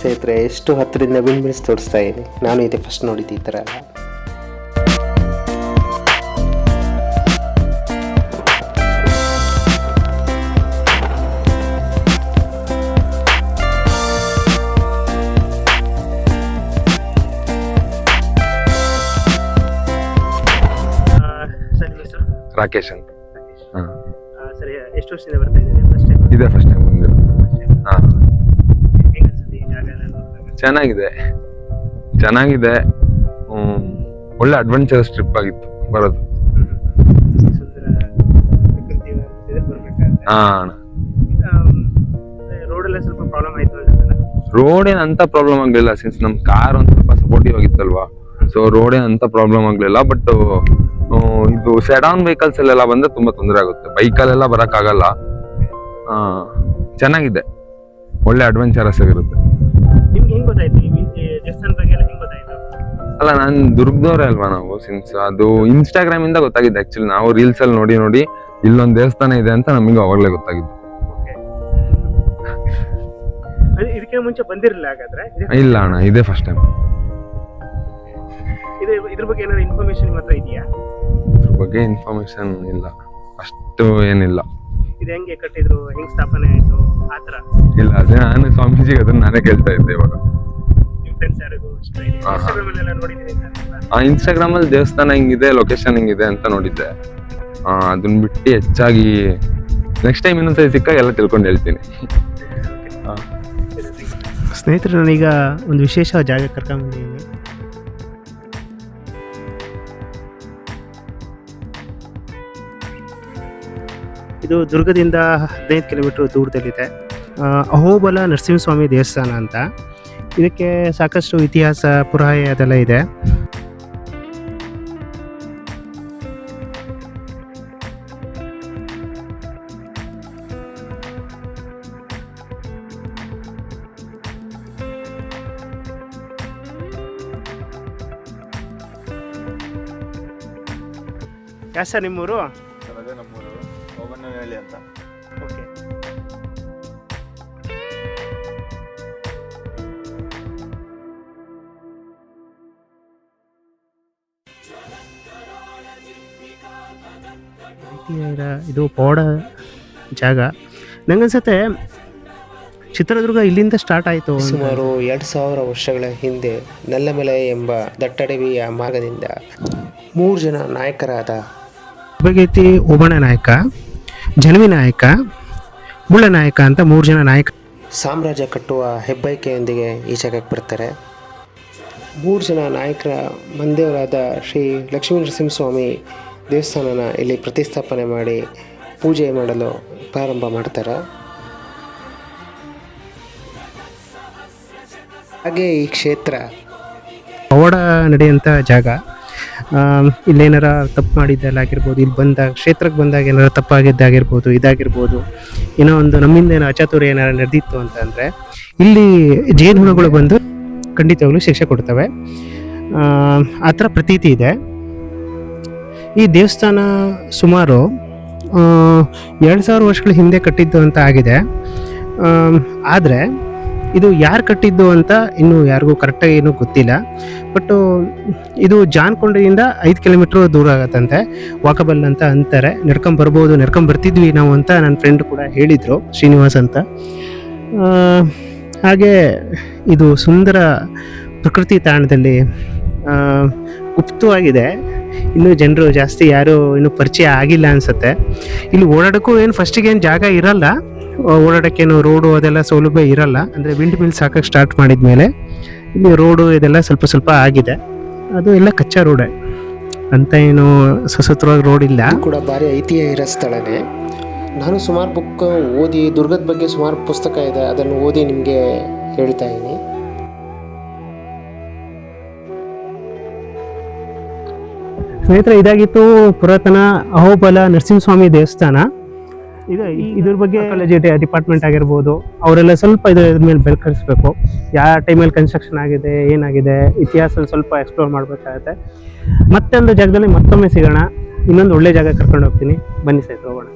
ಎಷ್ಟು ಹತ್ತಿರದಿಂದ ಬಿನ್ಬಿಡಿಸಿ ತೋರಿಸ್ತಾ ಇದ್ದೀನಿ ನಾನು ಇದೆ ಫಸ್ಟ್ ನೋಡಿದ್ದು ಈ ಥರ ಎಲ್ಲ ರಾಕೇಶ್ ಅಂತ. ಹಾ. ಸರಿ ಎಷ್ಟು ವರ್ಷದಿಂದ ಬರ್ತಾ ಇದ್ದೀನಿ ಫಸ್ಟ್ ಟೈಮ್ ಇದೇ ಫಸ್ಟ್ ಟೈಮ್ ಬಂದಿರೋದು. ಹಾ. ಚೆನ್ನಾಗಿದೆ. ಚೆನ್ನಾಗಿದೆ. ಒಳ್ಳೆ ಅಡ್ವೆಂಚರಸ್ ಟ್ರಿಪ್ ಆಗಿತ್ತು ಬರೋದು. ರೋಡ್ ಎಲ್ಲ ಏನ್ ಅಂತ ಪ್ರಾಬ್ಲಮ್ ಆಗ್ಲಿಲ್ಲ ಸಿನ್ಸ್ ನಮ್ ಕಾರ್ ಒಂದ್ ಸ್ವಲ್ಪ ಸಪೋರ್ಟಿವ್ ಆಗಿತ್ತಲ್ವಾ? ಸೊ ರೋಡ್ ಏನ್ ಅಂತ ಪ್ರಾಬ್ಲಮ್ ಆಗ್ಲಿಲ್ಲ ಬಟ್ ಇದು ಸೆಡಾನ್ ವೆಹಿಕಲ್ಸ್ ಅಲ್ಲೆಲ್ಲ ಬಂದ್ರೆ ತುಂಬಾ ತೊಂದರೆ ಆಗುತ್ತೆ. ಬೈಕಲ್ಲೆಲ್ಲ ಬರಕ್ ಆಗಲ್ಲ ಚೆನ್ನಾಗಿದೆ. ಒಳ್ಳೆ ಅಡ್ವೆಂಚರಸ್ ಆಗಿರುತ್ತೆ ಅಲ್ಲ ನಾನು ದುರ್ಗದವ್ರೆ ಅಲ್ವಾ ನಾವು ಸಿನ್ಸ್ ಅದು ಇನ್ಸ್ಟಾಗ್ರಾಮ್ ಇಂದ ಗೊತ್ತಾಗಿದೆ ಆಕ್ಚುಲಿ ನಾವು ರೀಲ್ಸ್ ಅಲ್ಲಿ ನೋಡಿ ನೋಡಿ ಇಲ್ಲೊಂದು ದೇವಸ್ಥಾನ ಇದೆ ಅಂತ ನಮಗೆ ಅವಾಗಲೇ ಗೊತ್ತಾಗಿದ್ದು. ಓಕೆ. ಇದಕ್ಕೆ ಮುಂಚೆ ಬಂದಿರಲಿಲ್ಲ ಹಾಗಾದ್ರೆ? ಇದೆ- ಇಲ್ಲ ಅಣ್ಣ ಇದೇ ಫಸ್ಟ್ ಟೈಮ್ ಇದು ಇದ್ರ ಬಗ್ಗೆ ಏನಾದ್ರು ಇನ್ಫಾರ್ಮೇಶನ್ ನಿಮ್ಮ ಹತ್ರ ಇದೆಯಾ? ಇದ್ರ ಬಗ್ಗೆ ಇನ್ಫಾರ್ಮೇಶನ್ ಇಲ್ಲ. ಅಷ್ಟು ಏನಿಲ್ಲ. ಇದು ಹೆಂಗೆ ಕಟ್ಟಿದ್ರು ಹೆಂಗ್ ಸ್ಥಾಪನೆ ಆಯ್ತು ಆ ಥರ? ಇಲ್ಲ ಅದೇ ನಾನು ಸ್ವಾಮೀಜಿಗೆ ಅದನ್ನ ನಾನೇ ಕೇಳ್ತಾ ಇದ್ದೆ ಇವಾಗ. ಫ್ರೆಂಡ್ಸ್ ಯಾರಿಗೂ ಇಷ್ಟ. ಇನ್ಸ್ಟಾಗ್ರಾಮ್ ಅಲ್ಲೆಲ್ಲ ನೋಡಿದ್ದೀನಿ ಸರ್? ಆ ಇನ್ಸ್ಟಾಗ್ರಾಮ್ ಅಲ್ಲಿ ದೇವಸ್ಥಾನ ಹಿಂಗಿದೆ ಲೊಕೇಶನ್ ಹಿಂಗಿದೆ ಅಂತ ನೋಡಿದ್ದೆ. ಆ, ಅದನ್ನ ಬಿಟ್ಟು ಹೆಚ್ಚಾಗಿ ನೆಕ್ಸ್ಟ್ ಟೈಮ್ ಇನ್ನೊಂದ್ಸರಿ ಸಿಕ್ಕಾಗ ಎಲ್ಲ ತಿಳ್ಕೊಂಡು ಹೇಳ್ತೀನಿ. ಸ್ನೇಹಿತರು ನಾನೀಗ ಒಂದು ವಿಶೇಷ ಜಾಗ ಕರ್ಕೊಂಡ್ಬಂದಿದ್ದೀನಿ ಇದು ದುರ್ಗದಿಂದ ಹದಿನೈದು ಕಿಲೋಮೀಟರ್ ದೂರದಲ್ಲಿದೆ. ಆ, ಅಹೋಬಲ ನರಸಿಂಹಸ್ವಾಮಿ ದೇವಸ್ಥಾನ ಅಂತ. ಇದಕ್ಕೆ ಸಾಕಷ್ಟು ಇತಿಹಾಸ ಪುರಾಯ ಅದೆಲ್ಲ ಇದೆ. ಯಾ ಸರ್ ನಿಮ್ಮೂರು ಸರ್ ಅದೇ ನಮ್ಮೂರು? ಇದು ಪೌಡ ಜಾಗ. ನಂಗನ್ಸತ್ತೆ ಚಿತ್ರದುರ್ಗ ಇಲ್ಲಿಂದ ಸ್ಟಾರ್ಟ್ ಆಯಿತು. ಸುಮಾರು ಎರಡು ಸಾವಿರ ವರ್ಷಗಳ ಹಿಂದೆ ನಲ್ಲಮಲೆ ಎಂಬ ದಟ್ಟಡವಿಯ ಮಾರ್ಗದಿಂದ ಮೂರು ಜನ ನಾಯಕರಾದ ಉಪಗೇತಿ ಓಬಣ ನಾಯಕ ಜನವಿ ನಾಯಕ ಮುಳ್ಳ ನಾಯಕ ಅಂತ ಮೂರು ಜನ ನಾಯಕ ಸಾಮ್ರಾಜ್ಯ ಕಟ್ಟುವ ಹೆಬ್ಬೈಕೆಯೊಂದಿಗೆ ಈ ಜಾಗಕ್ಕೆ ಬರ್ತಾರೆ. ಮೂರು ಜನ ನಾಯಕರ ಮಂದೇವರಾದ ಶ್ರೀ ಲಕ್ಷ್ಮೀ ನರಸಿಂಹಸ್ವಾಮಿ ದೇವಸ್ಥಾನನ ಇಲ್ಲಿ ಪ್ರತಿಷ್ಠಾಪನೆ ಮಾಡಿ ಪೂಜೆ ಮಾಡಲು ಪ್ರಾರಂಭ ಮಾಡ್ತಾರೆ. ಹಾಗೆ ಈ ಕ್ಷೇತ್ರ ಪವಾಡ ನಡೆಯುವಂಥ ಜಾಗ ಇಲ್ಲೇನಾರ ತಪ್ಪು ಮಾಡಿದ್ದಲ್ಲಾಗಿರ್ಬೋದು, ಇಲ್ಲಿ ಬಂದಾಗ ಕ್ಷೇತ್ರಕ್ಕೆ ಬಂದಾಗ ಏನಾರ ತಪ್ಪಾಗಿದ್ದಾಗಿರ್ಬೋದು, ಇದಾಗಿರ್ಬೋದು, ಏನೋ ಒಂದು ನಮ್ಮಿಂದ ಏನೋ ಅಚಾತುರ್ಯ ಏನಾರ ನಡೆದಿತ್ತು ಅಂತಂದರೆ ಇಲ್ಲಿ ಜೇನುಹುಳುಗಳು ಬಂದು ಖಂಡಿತವಾಗ್ಲೂ ಶಿಕ್ಷೆ ಕೊಡ್ತವೆ. ಆ ಥರ ಪ್ರತೀತಿ ಇದೆ. ಈ ದೇವಸ್ಥಾನ ಸುಮಾರು ಎರಡು ಸಾವಿರ ವರ್ಷಗಳ ಹಿಂದೆ ಕಟ್ಟಿದ್ದು ಅಂತ ಆಗಿದೆ. ಆದರೆ ಇದು ಯಾರು ಕಟ್ಟಿದ್ದು ಅಂತ ಇನ್ನೂ ಯಾರಿಗೂ ಕರೆಕ್ಟಾಗಿ ಏನೂ ಗೊತ್ತಿಲ್ಲ. ಬಟ್ಟು ಇದು ಜಾನ್ಕೊಂಡೆಯಿಂದ ಐದು ಕಿಲೋಮೀಟ್ರ್ ದೂರ ಆಗತ್ತಂತೆ. ವಾಕಬಲ್ ಅಂತ ಅಂತಾರೆ. ನಡ್ಕೊಂಡು ಬರ್ಬೋದು, ನಡ್ಕೊಂಡು ಬರ್ತಿದ್ವಿ ನಾವು ಅಂತ ನನ್ನ ಫ್ರೆಂಡ್ ಕೂಡ ಹೇಳಿದರು, ಶ್ರೀನಿವಾಸ್ ಅಂತ. ಹಾಗೆ ಇದು ಸುಂದರ ಪ್ರಕೃತಿ ತಾಣದಲ್ಲಿ ಗುಪ್ತವಾಗಿದೆ. ಇನ್ನೂ ಜನರು ಜಾಸ್ತಿ ಯಾರೂ ಇನ್ನೂ ಪರಿಚಯ ಆಗಿಲ್ಲ ಅನಿಸುತ್ತೆ. ಇಲ್ಲಿ ಓಡಾಡೋಕ್ಕೂ ಏನು ಫಸ್ಟಿಗೆ ಏನು ಜಾಗ ಇರಲ್ಲ. ಓಡಾಡೋಕ್ಕೇನು ರೋಡು ಅದೆಲ್ಲ ಸೌಲಭ್ಯ ಇರಲ್ಲ. ಅಂದರೆ ವಿಂಡ್ ಮಿಲ್ಸ್ ಹಾಕಕ್ಕೆ ಸ್ಟಾರ್ಟ್ ಮಾಡಿದ ಮೇಲೆ ಇಲ್ಲಿ ರೋಡು ಇದೆಲ್ಲ ಸ್ವಲ್ಪ ಸ್ವಲ್ಪ ಆಗಿದೆ. ಅದು ಎಲ್ಲ ಕಚ್ಚಾ ರೋಡೇ. ಅಂತ ಏನು ಸಸತ್ರವಾಗಿ ರೋಡ್ ಇಲ್ಲ. ಕೂಡ ಭಾರಿ ಐತಿಹಾಸಿಕ ಸ್ಥಳವೇ ನಾನು ಸುಮಾರು ಬುಕ್ ಓದಿ ದುರ್ಗದ ಬಗ್ಗೆ ಸುಮಾರು ಪುಸ್ತಕ ಇದೆ. ಅದನ್ನು ಓದಿ ನಿಮಗೆ ಹೇಳ್ತಾ ಇದ್ದೀನಿ. ಸ್ನೇಹಿತರೆ ಇದಾಗಿತ್ತು ಪುರಾತನ ಅಹೋಬಲ ನರಸಿಂಹಸ್ವಾಮಿ ದೇವಸ್ಥಾನ. ಇದು ಇದ್ರ ಬಗ್ಗೆ ಕಾಲೇಜ್ ಡಿಪಾರ್ಟ್ಮೆಂಟ್ ಆಗಿರ್ಬೋದು ಅವರೆಲ್ಲ ಸ್ವಲ್ಪ ಇದ್ರ ಇದ್ರ ಮೇಲೆ ಬೆಲ್ಕರಿಸ್ಬೇಕು ಯಾವ ಟೈಮಲ್ಲಿ ಕನ್ಸ್ಟ್ರಕ್ಷನ್ ಆಗಿದೆ ಏನಾಗಿದೆ ಇತಿಹಾಸ ಸ್ವಲ್ಪ ಎಕ್ಸ್ಪ್ಲೋರ್ ಮಾಡಬೇಕಾಗತ್ತೆ. ಮತ್ತೊಂದು ಜಾಗದಲ್ಲಿ ಮತ್ತೊಮ್ಮೆ ಸಿಗೋಣ. ಇನ್ನೊಂದು ಒಳ್ಳೆ ಜಾಗ ಕರ್ಕೊಂಡು ಹೋಗ್ತೀನಿ. ಬನ್ನಿ ಸಹಿತ ಹೋಗೋಣ.